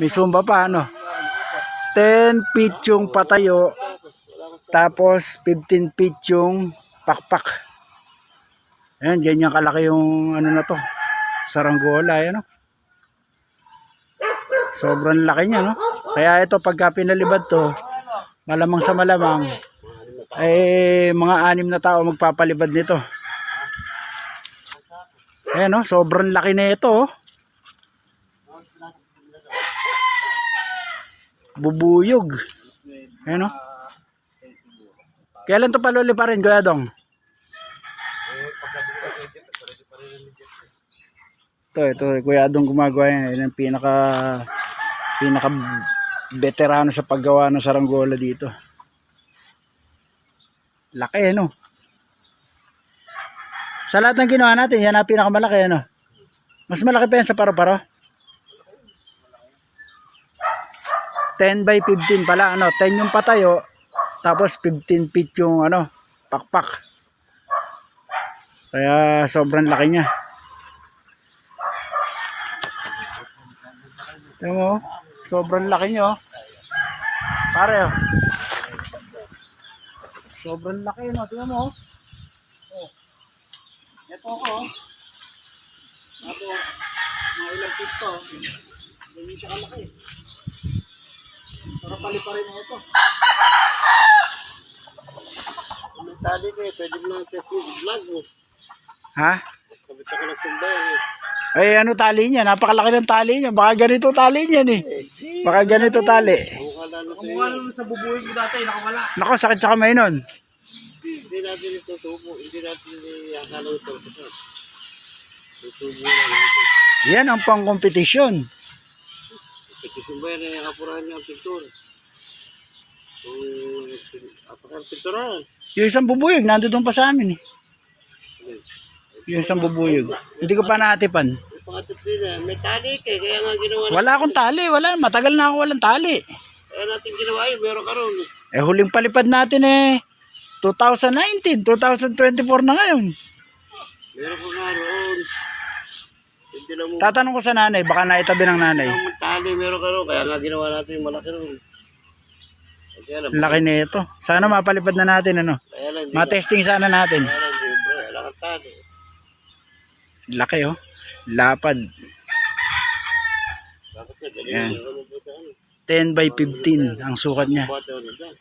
May sumba pa, ano? 10 feet yung patayo. Tapos 15 feet yung pakpak. Ayan, ganyan kalaki yung ano na to. Saranggola, ayan o. Sobrang laki niya, no? Kaya ito, pagka pinalibad to, malamang sa malamang, ay mga anim na tao magpapalibad nito. Ayan, no? Sobrang laki na ito, oh. Bubuyog. Ayan, no? Kailan to paluli pa rin, Kuya Dong? Ito, ito, Kuya Dong gumagawa yan. Yan ang pinaka, pinaka veterano sa paggawa ng saranggola dito. Laki, ano? Sa lahat ng ginawa natin, yan ang pinakamalaki, ano? Mas malaki pa yan sa paro-paro? 10 by 15 pala, ano? 10 yung patayo, tapos 15 feet yung, ano, pakpak. Kaya sobrang laki niya. Tingnan mo, oh. sobrang laki niya, oh. Pare, oh. Sobrang laki, no? Tingnan mo, oh. Oh. Ito ako, oh. Tapos, mga ilang feet to. Ganyan siya kalaki. Para paliparin mo ito. Tali ko eh, pwede mo lang test yung vlog mo. Ha? Kabit ako ng sumbayan eh. Ay, ano tali niya? Napakalaki ng tali niya. Baka ganito tali niya, eh. Baka ganito tali. Mukha lalo sa Kumuha naman sa bubuhay ko dati, nakawala. Nako, sakit sa kamay nun. Hindi natin ito tubo. Hindi natin akala ito. Tutubo na natin. Yan ang pang-kompetisyon. Kasi sumbayan na yung apurahan niya ang pintura. Kung apakang pinturahan. Yung isang bubuyog, nandun pa sa amin eh. Yung isang bubuyog. Hindi ko pa naatipan. May tali ka eh. Kaya nga ginawa natin. Wala akong tali, wala. Matagal na ako walang tali. Kaya natin ginawa yun, meron ka ron. eh. Huling palipad natin eh, 2019, 2024 na ngayon. Meron ka nga mo. Tatanong ko sa nanay, baka naitabi ng nanay. Tali, meron ka ron. Kaya nga ginawa natin yung malaki ron. Kaya lang, Laki na ito. Sana mapalipad na natin, ano. kaya lang, di Ma-testing sana natin. Kaya lang, tali. Laki oh. Lapad. Bakit ka? Ganun Yan. yung ano ba sa ano? 10 by 15 ang sukat niya. Nila.